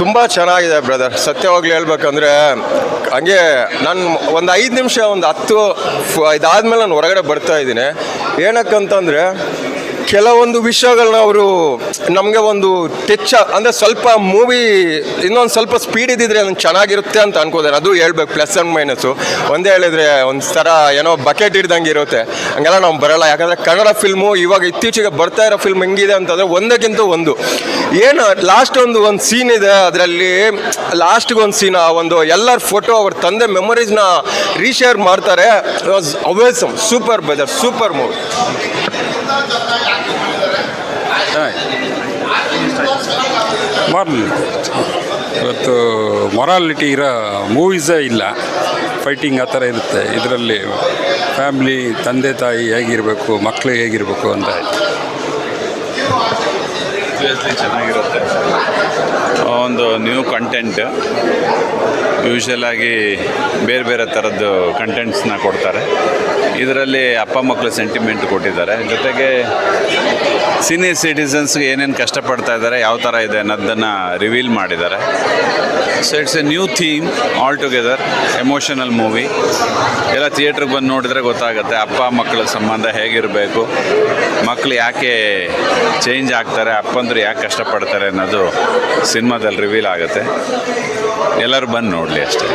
ತುಂಬ ಚೆನ್ನಾಗಿದೆ ಬ್ರದರ್ ಸತ್ಯವಾಗ್ಲೂ ಹೇಳ್ಬೇಕಂದ್ರೆ, ಹಂಗೆ ನಾನು ಒಂದು ಐದು ನಿಮಿಷ, ಒಂದು ಹತ್ತು ಇದಾದ್ಮೇಲೆ ನಾನು ಹೊರಗಡೆ ಬರ್ತಾ ಇದ್ದೀನಿ. ಏನಕ್ಕಂತಂದರೆ ಕೆಲವೊಂದು ವಿಷಯಗಳನ್ನ ಅವರು ನಮಗೆ ಒಂದು ತೆಚ್ಚ, ಅಂದರೆ ಸ್ವಲ್ಪ ಮೂವಿ ಇನ್ನೊಂದು ಸ್ವಲ್ಪ ಸ್ಪೀಡ್ ಇದ್ದಿದ್ರೆ ಅದನ್ನು ಚೆನ್ನಾಗಿರುತ್ತೆ ಅಂತ ಅನ್ಕೋತಾರೆ. ಅದು ಹೇಳ್ಬೇಕು ಪ್ಲಸ್ ಆ್ಯಂಡ್ ಮೈನಸ್ಸು ಒಂದೇ ಹೇಳಿದ್ರೆ ಒಂದು ಥರ ಏನೋ ಬಕೆಟ್ ಹಿಡ್ದಂಗೆ ಇರುತ್ತೆ. ಹಂಗೆಲ್ಲ ನಾವು ಬರಲ್ಲ. ಯಾಕಂದರೆ ಕನ್ನಡ ಫಿಲ್ಮು ಇವಾಗ ಇತ್ತೀಚೆಗೆ ಬರ್ತಾ ಇರೋ ಫಿಲ್ಮ್ ಹೆಂಗಿದೆ ಅಂತಂದರೆ ಒಂದಕ್ಕಿಂತ ಒಂದು. ಏನು ಲಾಸ್ಟ್ ಒಂದು ಒಂದು ಸೀನ್ ಇದೆ, ಅದರಲ್ಲಿ ಲಾಸ್ಟ್ಗೆ ಒಂದು ಸೀನ್ ಒಂದು ಎಲ್ಲರ ಫೋಟೋ ಅವ್ರ ತಂದೆ ಮೆಮೊರೀಸ್ನ ರೀಶೇರ್ ಮಾಡ್ತಾರೆ. Was awesome super better super movie ಮಾಡಲಿ. ಇವತ್ತು ಮೊರಾಲಿಟಿ ಇರೋ ಮೂವೀಸೇ ಇಲ್ಲ. ಫೈಟಿಂಗ್ ಆ ಥರ ಇರುತ್ತೆ. ಇದರಲ್ಲಿ ಫ್ಯಾಮ್ಲಿ ತಂದೆ, ತಾಯಿ ಹೇಗಿರಬೇಕು ಮಕ್ಕಳು ಹೇಗಿರಬೇಕು ಅಂತ. ಆಬ್ವಿಯಸ್ಲಿ ಚೆನ್ನಾಗಿರುತ್ತೆ. ಒಂದು ನ್ಯೂ ಕಂಟೆಂಟ್ ಯೂಶ್ವಲಾಗಿ ಬೇರೆ ಬೇರೆ ಥರದ್ದು ಕಂಟೆಂಟ್ಸ್ನ ಕೊಡ್ತಾರೆ. ಇದರಲ್ಲಿ ಅಪ್ಪ ಮಕ್ಕಳು ಸೆಂಟಿಮೆಂಟ್ ಕೊಟ್ಟಿದ್ದಾರೆ. ಜೊತೆಗೆ ಸೀನಿಯರ್ ಸಿಟಿಸನ್ಸ್ಗೆ ಏನೇನು ಕಷ್ಟಪಡ್ತಾ ಇದ್ದಾರೆ, ಯಾವ ಥರ ಇದೆ ಅನ್ನೋದನ್ನು ರಿವೀಲ್ ಮಾಡಿದ್ದಾರೆ. So it's a new theme all together emotional movie ಎಲ್ಲ ಥಿಯೇಟ್ರಿಗೆ ಬಂದು ನೋಡಿದ್ರೆ ಗೊತ್ತಾಗುತ್ತೆ, ಅಪ್ಪ, ಮಕ್ಕಳ ಸಂಬಂಧ ಹೇಗಿರಬೇಕು ಮಕ್ಕಳು ಯಾಕೆ ಚೇಂಜ್ ಆಗ್ತಾರೆ, ಅಪ್ಪಂದ್ರೆ ಯಾಕೆ ಕಷ್ಟಪಡ್ತಾರೆ ಅನ್ನೋದು ಸಿನಿಮಾದಲ್ಲಿ ರಿವೀಲ್ ಆಗುತ್ತೆ. ಎಲ್ಲರೂ ಬಂದು ನೋಡಲಿ ಅಷ್ಟೇ.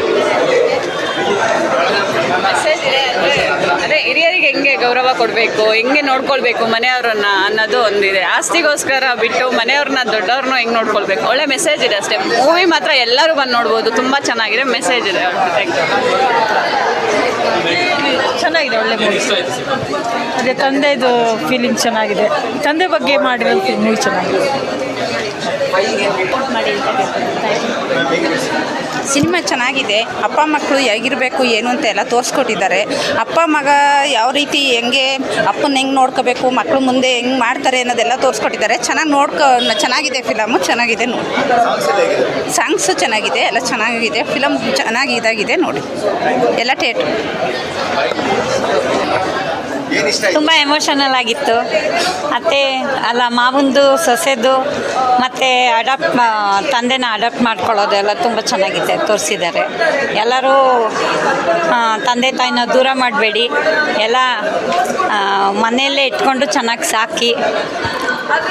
ಗೌರವ ಕೊಡಬೇಕು, ಹೆಂಗೆ ನೋಡ್ಕೊಳ್ಬೇಕು ಮನೆಯವ್ರನ್ನ ಅನ್ನೋದು ಒಂದಿದೆ. ಆಸ್ತಿಗೋಸ್ಕರ ಬಿಟ್ಟು ಮನೆಯವ್ರನ್ನ ದೊಡ್ಡವ್ರನ್ನ ಹೆಂಗೆ ನೋಡ್ಕೊಳ್ಬೇಕು? ಒಳ್ಳೆ ಮೆಸೇಜ್ ಇದೆ ಅಷ್ಟೇ. ಮೂವಿ ಮಾತ್ರ ಎಲ್ಲರೂ ಬಂದು ನೋಡ್ಬೋದು. ತುಂಬ ಚೆನ್ನಾಗಿದೆ. ಮೆಸೇಜ್ ಇದೆ ಚೆನ್ನಾಗಿದೆ, ಒಳ್ಳೆ ಮೂವಿ ಅದೇ ತಂದೆದು ಫೀಲಿಂಗ್ ಚೆನ್ನಾಗಿದೆ. ತಂದೆ ಬಗ್ಗೆ ಮಾಡಿರೋ ಮೂವಿ ಚೆನ್ನಾಗಿದೆ. ಸಿನಿಮಾ ಚೆನ್ನಾಗಿದೆ. ಅಪ್ಪ ಮಕ್ಕಳು ಹೇಗಿರಬೇಕು, ಏನು ಅಂತ ಎಲ್ಲ ತೋರಿಸ್ಕೊಟ್ಟಿದ್ದಾರೆ. ಅಪ್ಪ ಮಗ ಯಾವ ರೀತಿ ಹೆಂಗೆ ಅಪ್ಪನ ಹೆಂಗೆ ನೋಡ್ಕೋಬೇಕು ಮಕ್ಕಳು ಮುಂದೆ ಹೆಂಗೆ ಮಾಡ್ತಾರೆ ಅನ್ನೋದೆಲ್ಲ ತೋರಿಸ್ಕೊಟ್ಟಿದ್ದಾರೆ. ಚೆನ್ನಾಗಿ ನೋಡ್ಕೊ, ಚೆನ್ನಾಗಿದೆ ಫಿಲಮು ಚೆನ್ನಾಗಿದೆ ನೋಡಿ. ಸಾಂಗ್ಸು ಚೆನ್ನಾಗಿದೆ, ಎಲ್ಲ ಚೆನ್ನಾಗಿದೆ. ಫಿಲಮ್ ಚೆನ್ನಾಗಿ ಇದಾಗಿದೆ ನೋಡಿ. ಎಲ್ಲ ಥಿಯೇಟ್ರ್ ತುಂಬ ಎಮೋಷನಲ್ ಆಗಿತ್ತು. ಮತ್ತು ಅಲ್ಲ ಮಾವಂದು ಸೊಸೆದು, ಮತ್ತು ಅಡಾಪ್ಟ್ ತಂದೆನ ಅಡಾಪ್ಟ್ ಮಾಡ್ಕೊಳ್ಳೋದು ಎಲ್ಲ ತುಂಬ ಚೆನ್ನಾಗಿದೆ, ತೋರಿಸಿದ್ದಾರೆ. ಎಲ್ಲರೂ ತಂದೆ ತಾಯಿನ ದೂರ ಮಾಡಬೇಡಿ. ಎಲ್ಲ ಮನೆಯಲ್ಲೇ ಇಟ್ಕೊಂಡು ಚೆನ್ನಾಗಿ ಸಾಕಿ.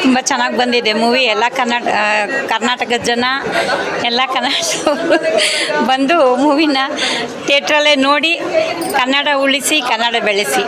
ತುಂಬ ಚೆನ್ನಾಗಿ ಬಂದಿದೆ ಮೂವಿ. ಎಲ್ಲ ಕನ್ನಡ ಕರ್ನಾಟಕದ ಜನ, ಎಲ್ಲ ಕನ್ನಡ ಬಂದು ಮೂವಿನ ಥಿಯೇಟ್ರಲ್ಲೇ ನೋಡಿ ಕನ್ನಡ ಉಳಿಸಿ, ಕನ್ನಡ ಬೆಳೆಸಿ.